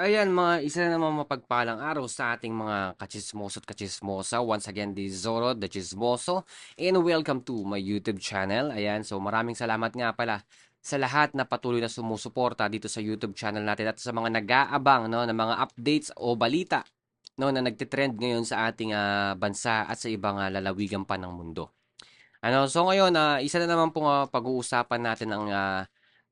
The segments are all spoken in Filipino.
Ayan mga isa na namang mapagpalang araw sa ating mga kachismoso at kachismosa. Once again, this is Zoro, the Chismoso, and welcome to my YouTube channel. Ayan, so maraming salamat nga pala sa lahat na patuloy na sumusuporta dito sa YouTube channel natin at sa mga nag-aabang no, ng mga updates o balita no, na nagtitrend ngayon sa ating ah, bansa at sa ibang ah, lalawigan pa ng mundo. Ano, so ngayon, ah, isa na naman pong ah, pag-uusapan natin ang ah,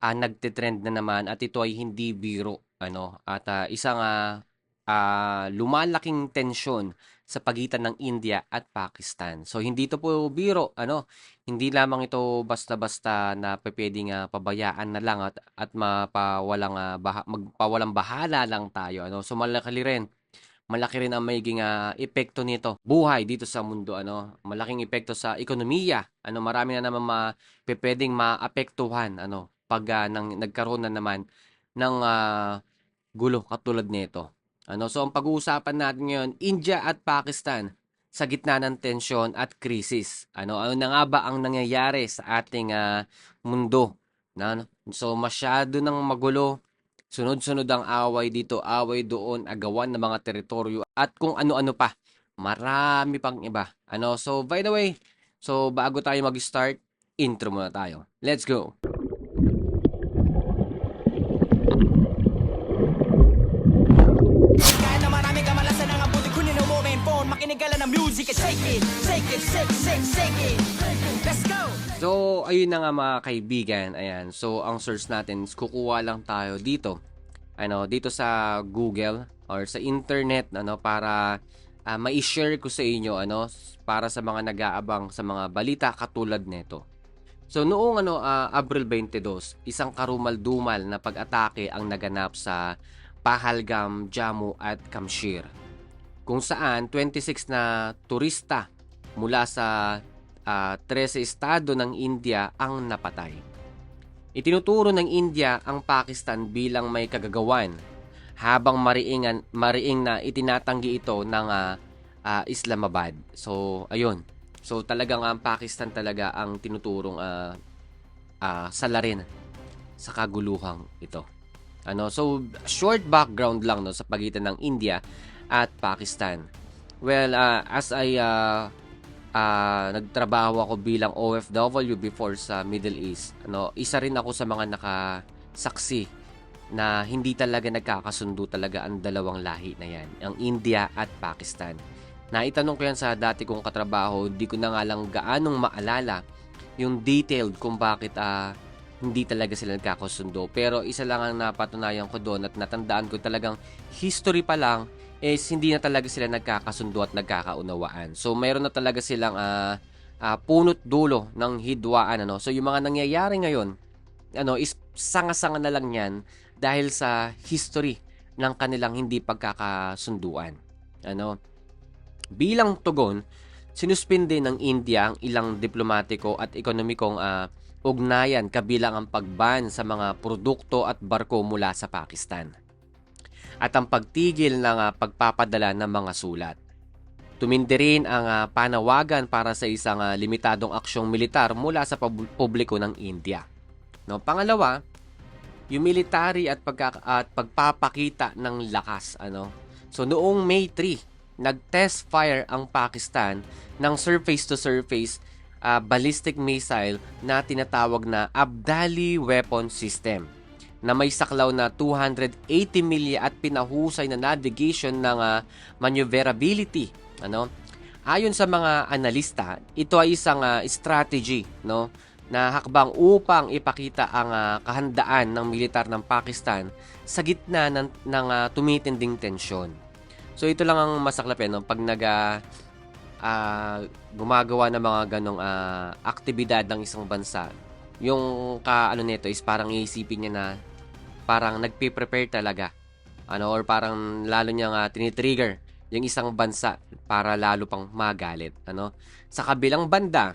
ah, nagtitrend na naman at ito ay hindi biro ano? At ah, isang ah, ah, lumalaking tensyon sa pagitan ng India at Pakistan. So hindi ito po biro ano, hindi lamang ito basta-basta na pupuwedeng ah, pabayaan na lang at at mapawalang ah, baha, magpawalang bahala lang tayo ano. So malaki rin malaki rin ang magiging ah, epekto nito. Buhay dito sa mundo ano? Malaking epekto sa ekonomiya ano? Marami na naman ma pupuwedeng maapektuhan ano pag ah, nang nagkaroon na naman ng ah, gulo katulad nito ano so ang pag-uusapan natin ngayon India at Pakistan sa gitna ng tensyon at krisis ano ano na nga ba ang nangyayari sa ating ah, mundo na so masyado nang magulo Sunod-sunod ang away dito, away doon, agawan ng mga teritoryo at kung ano-ano pa. Marami pang iba. Ano, so by the way, so bago tayo mag-start, intro muna tayo. Let's go. Music and shake it Shake it, shake, shake, shake it Let's go! So, ayun na nga mga kaibigan. Ayan. So, ang search natin, kukuha lang tayo dito. Ano, dito sa Google or sa internet ano para ah, mai-share ko sa inyo ano para sa mga nag-aabang sa mga balita katulad nito. So noong ano ah, Abril 22, isang karumal-dumal na pag-atake ang naganap sa Pahalgam, Jammu at Kamshir. Kung saan 26 na turista mula sa ah, 13 estado ng India ang napatay. Itinuturo ng India ang Pakistan bilang may kagagawan habang mariingan mariing na itinatanggi ito ng ah, ah, Islamabad. So ayun. So talagang ang Pakistan talaga ang tinuturong ah, ah, salarin sa kaguluhang ito. Ano, so short background lang no sa pagitan ng India at Pakistan. Well, ah, as I ah, ah, nagtrabaho ako bilang OFW before sa Middle East. Ano, isa rin ako sa mga nakasaksi na hindi talaga nagkakasundo talaga ang dalawang lahi na yan, ang India at Pakistan. Naitanong ko yan sa dati kong katrabaho, di ko na nga lang gaanong maalala yung detailed kung bakit ah, hindi talaga sila nagkakasundo. Pero isa lang ang napatunayan ko doon at natandaan ko talagang history pa lang is hindi na talaga sila nagkakasundo at nagkakaunawaan. So mayroon na talaga silang ah, ah, punot dulo ng hidwaan ano. So yung mga nangyayari ngayon ano is sanga-sanga na lang 'yan dahil sa history ng kanilang hindi pagkakasunduan. Ano? Bilang tugon, sinuspinde ng India ang ilang diplomatiko at ekonomikong ah, ugnayan kabilang ang pagban sa mga produkto at barko mula sa Pakistan at ang pagtigil ng ah, pagpapadala ng mga sulat. Tumindi rin ang ah, panawagan para sa isang ah, limitadong aksyong militar mula sa pub- publiko ng India. No, pangalawa, yung military at, pagka, at pagpapakita ng lakas. Ano? So noong May 3, nag-test fire ang Pakistan ng surface-to-surface ah, ballistic missile na tinatawag na Abdali Weapon System na may saklaw na 280 milya at pinahusay na navigation ng ah, maneuverability. Ano? Ayon sa mga analista, ito ay isang ah, strategy no na hakbang upang ipakita ang ah, kahandaan ng militar ng Pakistan sa gitna ng, ng ah, tumitinding tensyon. So ito lang ang masaklap eh, no? pag nag ah, gumagawa ng mga ganong ah, aktibidad ng isang bansa. Yung ka ano nito is parang iisipin niya na parang nagpe-prepare talaga. Ano or parang lalo niya nga tinitrigger yung isang bansa para lalo pang magalit, ano? Sa kabilang banda,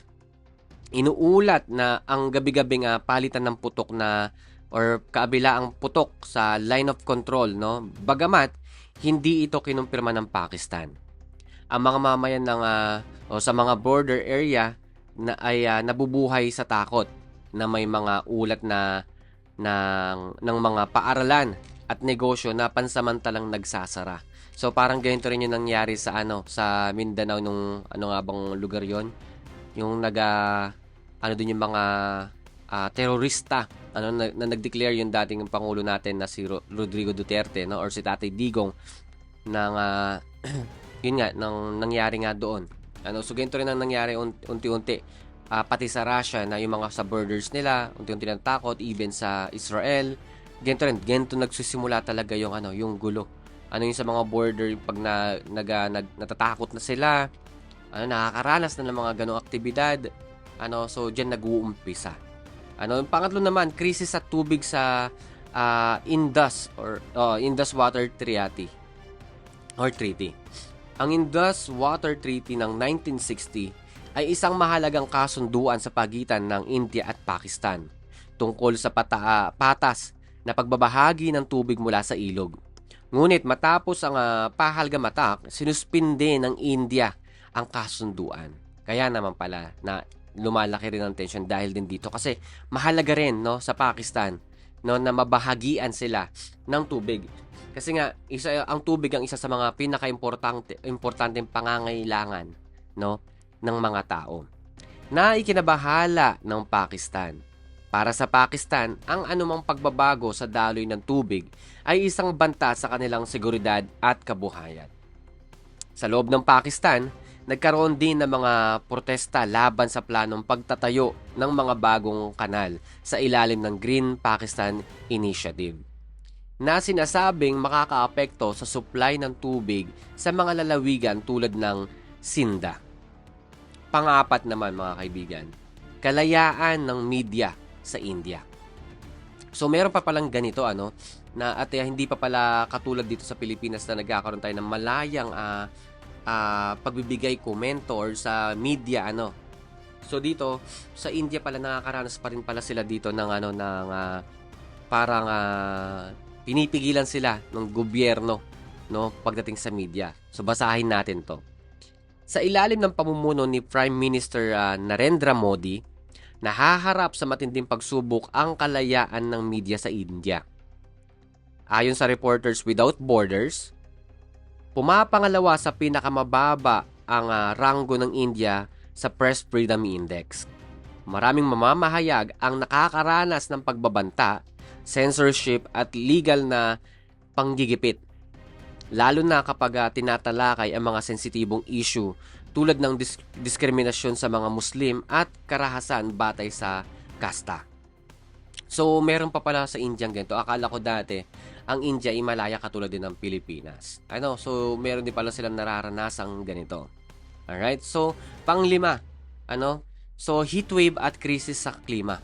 inuulat na ang gabi-gabi nga palitan ng putok na or kaabila ang putok sa line of control, no? Bagamat hindi ito kinumpirma ng Pakistan. Ang mga mamayan ng ah, o sa mga border area na ay ah, nabubuhay sa takot na may mga ulat na ng ng mga paaralan at negosyo na pansamantalang nagsasara. So parang ganito rin yung nangyari sa ano sa Mindanao nung ano nga bang lugar yon yung naga ano din yung mga ah, terorista ano na, na nag-declare yung dating pangulo natin na si Ro- Rodrigo Duterte no? Or si Tatay Digong ng ah, yun nga nang nangyari nga doon. Ano so ganito rin ang nangyari un- unti-unti Ah, pati sa Russia na yung mga sa borders nila unti-unti nang takot even sa Israel. Ganito rin ganito nagsisimula talaga yung ano yung gulo. Ano yung sa mga border pag na, naga, nag, natatakot na sila ano nakakaranas na ng mga ganong aktibidad ano so diyan nag-uumpisa. Ano yung pangatlo naman krisis sa tubig sa ah, Indus or oh, Indus Water Treaty or Treaty. Ang Indus Water Treaty ng 1960 ay isang mahalagang kasunduan sa pagitan ng India at Pakistan tungkol sa pata- patas na pagbabahagi ng tubig mula sa ilog. Ngunit matapos ang uh, pahalgam attack, sinuspinde ng India ang kasunduan. Kaya naman pala na lumalaki rin ang tension dahil din dito kasi mahalaga rin no sa Pakistan no na mabahagian sila ng tubig. Kasi nga isa ang tubig ang isa sa mga pinaka-importante importanteng pangangailangan no ng mga tao na ikinabahala ng Pakistan. Para sa Pakistan, ang anumang pagbabago sa daloy ng tubig ay isang banta sa kanilang seguridad at kabuhayan. Sa loob ng Pakistan, nagkaroon din ng mga protesta laban sa planong pagtatayo ng mga bagong kanal sa ilalim ng Green Pakistan Initiative na sinasabing makakaapekto sa supply ng tubig sa mga lalawigan tulad ng Sinda. Pangapat naman mga kaibigan, kalayaan ng media sa India. So meron pa palang ganito ano na at eh, hindi pa pala katulad dito sa Pilipinas na nagkakaroon tayo ng malayang ah, ah, pagbibigay komento or sa media ano. So dito sa India pala nakakaranas pa rin pala sila dito ng ano ng ah, parang ah, pinipigilan sila ng gobyerno no pagdating sa media. So basahin natin 'to. Sa ilalim ng pamumuno ni Prime Minister ah, Narendra Modi, nahaharap sa matinding pagsubok ang kalayaan ng media sa India. Ayon sa Reporters Without Borders, pumapangalawa sa pinakamababa ang ah, ranggo ng India sa Press Freedom Index. Maraming mamamahayag ang nakakaranas ng pagbabanta, censorship at legal na panggigipit lalo na kapag uh, tinatalakay ang mga sensitibong issue tulad ng dis- diskriminasyon sa mga Muslim at karahasan batay sa kasta. So, meron pa pala sa India ganito. Akala ko dati, ang India ay malaya katulad din ng Pilipinas. Ano? So, meron din pala silang nararanasang ganito. Alright? So, panglima, ano? So, heat wave at krisis sa klima.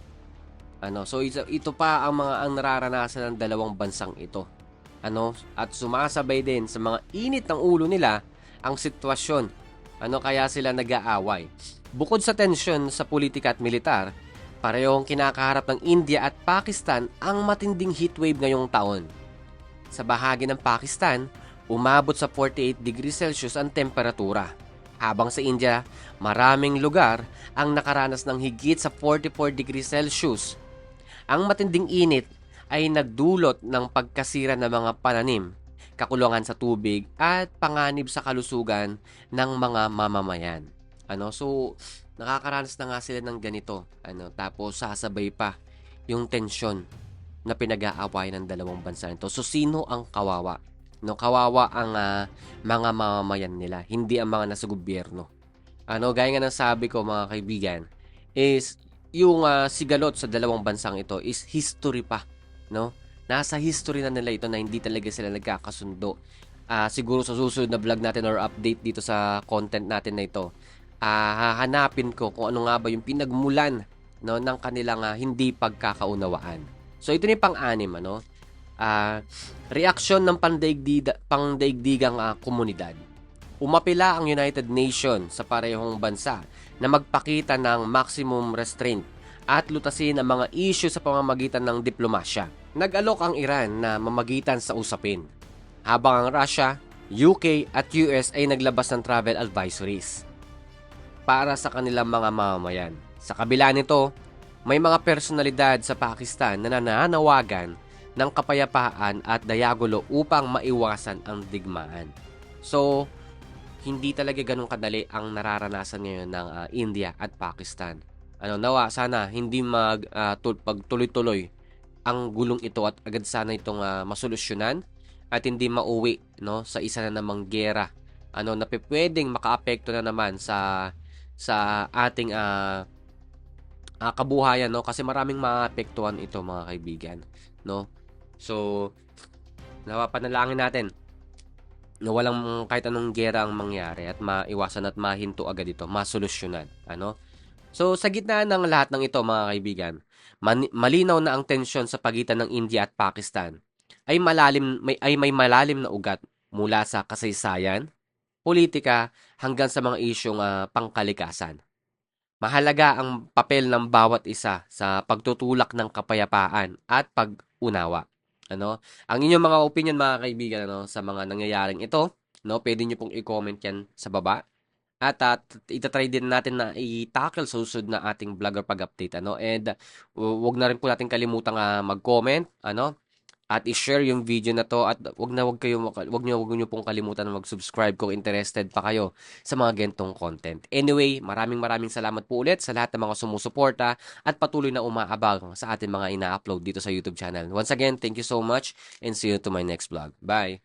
Ano? So, ito pa ang mga ang nararanasan ng dalawang bansang ito ano? At sumasabay din sa mga init ng ulo nila ang sitwasyon. Ano kaya sila nag-aaway? Bukod sa tensyon sa politika at militar parehong kinakaharap ng India at Pakistan ang matinding heatwave ngayong taon. Sa bahagi ng Pakistan umabot sa 48 degrees Celsius ang temperatura. Habang sa India maraming lugar ang nakaranas ng higit sa 44 degrees Celsius. Ang matinding init ay nagdulot ng pagkasira ng mga pananim, kakulungan sa tubig at panganib sa kalusugan ng mga mamamayan. Ano, so nakakaranas na nga sila ng ganito. Ano, tapos sasabay pa yung tensyon na pinag-aaway ng dalawang bansa nito. So sino ang kawawa? No, kawawa ang uh, mga mamamayan nila, hindi ang mga nasa gobyerno. Ano, gaya nga ng sabi ko mga kaibigan, is yung uh, sigalot sa dalawang bansang ito is history pa no? Nasa history na nila ito na hindi talaga sila nagkakasundo. Uh, siguro sa susunod na vlog natin or update dito sa content natin na ito, uh, hahanapin ko kung ano nga ba yung pinagmulan no, ng kanilang uh, hindi pagkakaunawaan. So ito ni pang-anim, ano? Uh, reaksyon ng pandaigdiga, pangdaigdigang uh, komunidad. Umapila ang United Nations sa parehong bansa na magpakita ng maximum restraint at lutasin ang mga issue sa pamamagitan ng diplomasya. Nag-alok ang Iran na mamagitan sa usapin, habang ang Russia, UK at US ay naglabas ng travel advisories para sa kanilang mga mamamayan. Sa kabila nito, may mga personalidad sa Pakistan na nananawagan ng kapayapaan at diagulo upang maiwasan ang digmaan. So, hindi talaga ganun kadali ang nararanasan ngayon ng ah, India at Pakistan. Ano, nawa sana hindi mag tul- pagtuloy-tuloy ang gulong ito at agad sana itong ah, masolusyonan at hindi mauwi no sa isa na namang gera ano na pwedeng makaapekto na naman sa sa ating ah, ah, kabuhayan no kasi maraming maapektuhan ito mga kaibigan no so nawa panalangin natin na walang kahit anong gera ang mangyari at maiwasan at mahinto agad ito, masolusyonan. Ano? So, sa gitna ng lahat ng ito, mga kaibigan, mani- malinaw na ang tensyon sa pagitan ng India at Pakistan ay malalim may ay may malalim na ugat mula sa kasaysayan, politika hanggang sa mga isyong ah, pangkalikasan. Mahalaga ang papel ng bawat isa sa pagtutulak ng kapayapaan at pag-unawa. Ano? Ang inyong mga opinion mga kaibigan ano sa mga nangyayaring ito, no? Pwede niyo pong i-comment 'yan sa baba. At at itatry din natin na i-tackle sa susunod na ating vlogger pag-update ano. And uh, wag na rin po natin kalimutang ah, mag-comment, ano? At i-share yung video na to at wag na wag kayo wag niyo wag niyo pong kalimutan na mag-subscribe kung interested pa kayo sa mga gentong content. Anyway, maraming maraming salamat po ulit sa lahat ng mga sumusuporta at patuloy na umaabang sa ating mga ina-upload dito sa YouTube channel. Once again, thank you so much and see you to my next vlog. Bye!